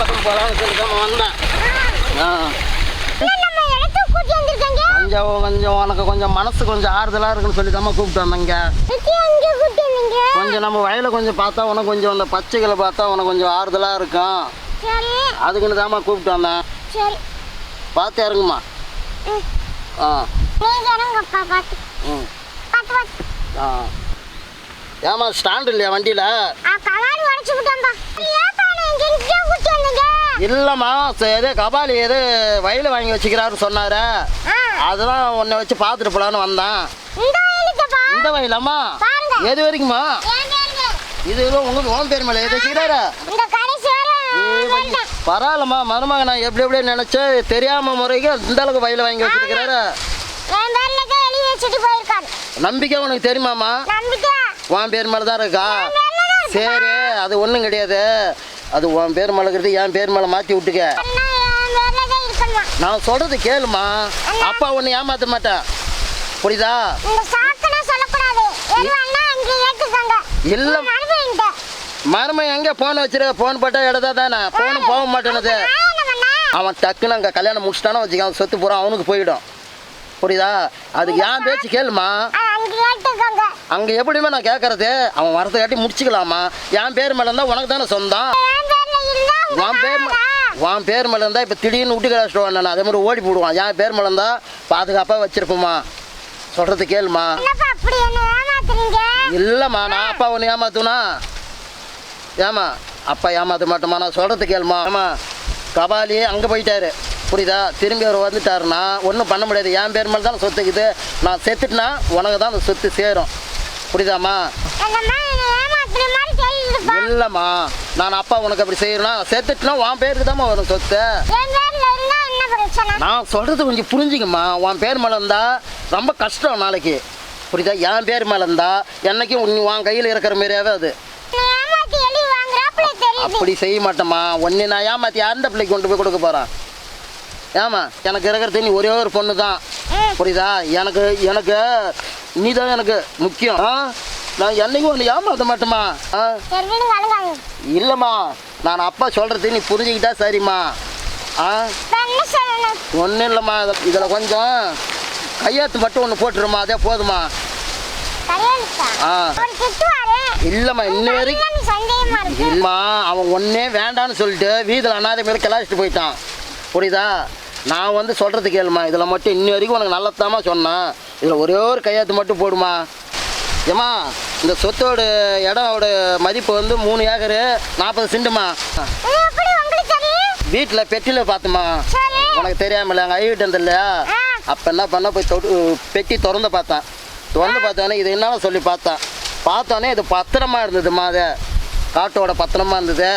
பக்கம் போகலான்னு சொல்லி தான் வந்தேன் ஆ கொஞ்சம் கொஞ்சம் உனக்கு கொஞ்சம் மனசு கொஞ்சம் ஆறுதலாக இருக்குன்னு சொல்லி தான் கூப்பிட்டு வந்தேங்க கொஞ்சம் நம்ம வயலை கொஞ்சம் பார்த்தா உனக்கு கொஞ்சம் அந்த பச்சைகளை பார்த்தா உனக்கு கொஞ்சம் ஆறுதலாக இருக்கும் அதுக்குன்னு தாம்மா கூப்பிட்டு வந்தேன் பார்த்து இறங்குமா. ஆ ஆ ஏமா ஸ்டாண்ட் இல்லையா? வண்டியில் ஆ கலாடி உடச்சு விட்டேன்பா ஏப்பா நீங்க இங்கே கூட்டி வந்தீங்க இல்லைம்மா சரி கபாலி எது வயல் வாங்கி வச்சுக்கிறாரு சொன்னாரு. அதுதான் உன்னை வச்சு பார்த்துட்டு போலான்னு வந்தேன். இந்த வயலம்மா. எது வரைக்குமா இது உங்களுக்கு ஓம் பேர் மேலே எது வேண்டாம் பரவாயில்லம்மா மருமக நான் எப்படி எப்படி நினைச்சேன் தெரியாம முறைக்கு இந்த அளவுக்கு வயல் வாங்கி வச்சிருக்கிறாரு. நம்பிக்கை உனக்கு நம்பிக்கை உன் பேர் மேலே தான் இருக்கு. சரி அது ஒன்றும் கிடையாது. அது உன் பேர் மேலே இருக்கிறது என் பேர் மேலே மாற்றி விட்டுக்க நான் சொல்றது கேளுமா அப்பா ஒன்று ஏமாத்த மாட்டேன் புரியுதா இல்ல. மறுபடியும் மருமை எங்கே ஃபோன் வச்சிருக்க ஃபோன் போட்டால் எடுத்தா தானே ஃபோனும் போக மாட்டேனுது அவன் டக்குன்னு அங்கே கல்யாணம் முடிச்சிட்டானோ வச்சுக்க அவன் சொத்து பூரா அவனுக்கு போயிடும் புரியுதா? அதுக்கு ஏன் பேச்சு கேளுமா. அங்கே எப்படியுமே நான் கேட்கறது அவன் வரதுக்காட்டி முடிச்சுக்கலாமா? என் பேர் மேலே இருந்தால் உனக்கு தானே சொந்தம்? இருந்தா உன் பேர்? உன் பேர் மேலே இருந்தால் இப்போ திடீர்னு விட்டு கிடச்சிட்டு நான் அதே மாதிரி ஓடி போடுவான். என் பேர் மேலே இருந்தால் பாதுகாப்பாக வச்சிருப்போமா சொல்கிறது கேளுமா. இல்லைம்மா நான் அப்பா ஒன்று ஏமாத்துனா ஏமா அப்பா ஏமாத்த மாட்டோமா நான் சொல்கிறது கேளுமா. ஆமா கபாலி அங்கே போயிட்டாரு. புரியுதா? திரும்பி அவர் வந்துட்டாருன்னா ஒன்றும் பண்ண முடியாது. என் பேர் மேலே தான் சொத்துக்குது நான் செத்துட்டுனா உனக்கு தான் அந்த சொத்து சேரும். புரியுதாம்மா? இல்லைம்மா. நான் அப்பா உனக்கு அப்படி செய்யணும்னா செத்துட்டுனா உன் பேருக்கு தாம்மா வரும் சொத்து. நான் சொல்கிறது கொஞ்சம் புரிஞ்சுக்கம்மா உன் பேர் மேலே இருந்தா ரொம்ப கஷ்டம் நாளைக்கு. புரியுதா? என் பேர் மேலே இருந்தா என்னைக்கும் உன் உன் கையில் இருக்கிற மாதிரியாவே அது என்னை ஏமாத்தி எழுதி வாங்குறாப்புல தெரியுது அப்படி செய்ய மாட்டேம்மா ஒன்று நான் ஏமாற்றி அந்த பிள்ளைக்கு கொண்டு போய் கொடுக்க போகிறேன் ஏமா எனக்கு இருக்கிறது நீ ஒரே ஒரு பொண்ணு தான். புரியுதா? எனக்கு எனக்கு நீ தான் எனக்கு முக்கியம். நான் என்னைக்கும் ஒன்று ஏமாற்ற மாட்டேம்மா. இல்லைம்மா நான் அப்பா சொல்கிறது நீ புரிஞ்சுக்கிட்டா சரிம்மா. ஆ? ஒன்றும் இல்லைம்மா இதில் கொஞ்சம் கையெழுத்து மட்டும் ஒன்று போட்டுருமா அதே போதுமா ஆ. இல்லைம்மா இன்ன வரைக்கும் இல்லைம்மா அவன் ஒன்றே வேண்டான்னு சொல்லிட்டு வீதியில் அனாதை மாரி கிளாச்சிட்டு போயிட்டான். புரியுதா? நான் வந்து சொல்கிறது கேளுமா இதில் மட்டும் இன்னி வரைக்கும் உனக்கு நல்லதாம்மா சொன்னேன். இதில் ஒரே ஒரு கையெழுத்து மட்டும் போடுமா? ஏம்மா இந்த சொத்தோட இடோட மதிப்பு வந்து மூணு ஏக்கரு நாற்பது சென்ட்டுமா வீட்டில் பெட்டியில் பார்த்துமா உனக்கு தெரியாமல எங்கள் ஐ வீட்டு இல்லையா. அப்போ என்ன பண்ண? போய் தொடு பெட்டி திறந்து பார்த்தேன். திறந்து பார்த்தோன்னே இது என்னன்னு சொல்லி பார்த்தேன். பார்த்தோன்னே இது பத்திரமா இருந்ததுமா அது. காட்டோட பத்திரமா இருந்தது.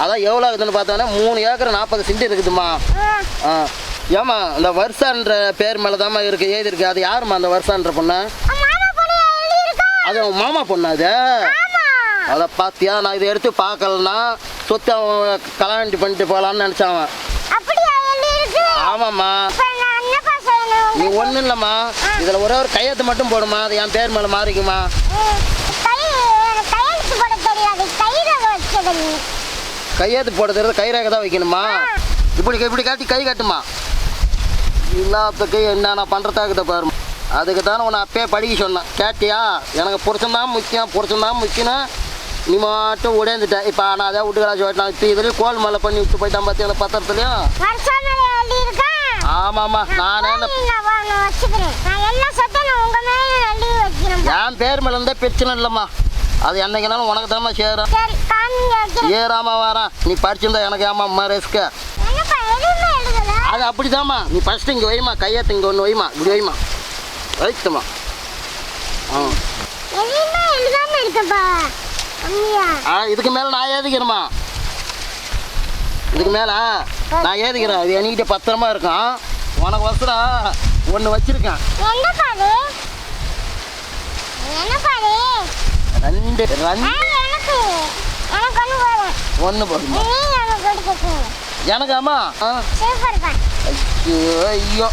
அதான் எவ்வளோ இருக்குதுன்னு பார்த்தோன்னே மூணு ஏக்கர் நாற்பது சென்ட் இருக்குதுமா ஆ. ஏம்மா இந்த வருஷான்ற பேர் மேலே தாம்மா இருக்கு ஏதி இருக்கு. அது யாரும்மா அந்த வருஷான்ற பொண்ணு? அது உன் மாமா பொண்ணு அது? அதை பார்த்தியா நான் இதை எடுத்து பார்க்கலன்னா சொத்து அவன் கல்யாணம் பண்ணிட்டு போகலான்னு இருக்கு ஆமாம்மா இப்ப நான் என்னப்பா சொல்லணும் நீ ஒன்றும் இல்லைம்மா. இதில் ஒரே ஒரு கையெழுத்து மட்டும் போடுமா? அது என் பேர் மேலே மாறிக்குமா? கையெழுத்து போட தெரியாது. கைரேகை தான் வைக்கணுமா? இப்படி இப்படி காட்டி கை கட்டுமா? இல்லாததுக்கு என்னென்ன பண்ணுறதாக்குத பாரு. அதுக்கு தானே உன்னை அப்பயே படிக்க சொன்னேன். கேட்டியா? எனக்கு புருஷன்தான் முக்கியம் புருஷன்தான் முக்கியம். நீ மட்டும் உடைந்துட்ட. இப்போ நான் அதை விட்டுக்கலா சொல்லிட்டான். இப்போ இதுலேயும் கோல் மேலே பண்ணி விட்டு போயிட்டான் பார்த்தியா பத்திரத்துலையும்? ஆமாம்மா நானே என் பேர் மேலே இருந்தால் பிரச்சனை இல்லைம்மா. அது என்னைக்குனாலும் உனக்கு தானே சேரும் ஏறாம வரேன். நீ படிச்சிருந்தா எனக்கு ரிஸ்க்கு என்னப்பா எதுவுமே எழுதல? அது அப்படிதாம்மா. நீ ஃபஸ்ட்டு இங்கே வைமா கையெழுத்து இங்கே ஒன்று வைமா இப்படி வைமா வைத்துமா. ஆ. இதுக்கு மேலே நான் ஏதிக்கிறேம்மா இதுக்கு மேலே நான் ஏதிக்கிறேன்? அது என்கிட்ட பத்திரமா இருக்கும் உனக்கு வசரம் ஒன்று வச்சிருக்கேன். ரெண்டு ரெண்டு. ஒன்று போதும். எனக்கு அம்மா ஐயோ ஐயோ.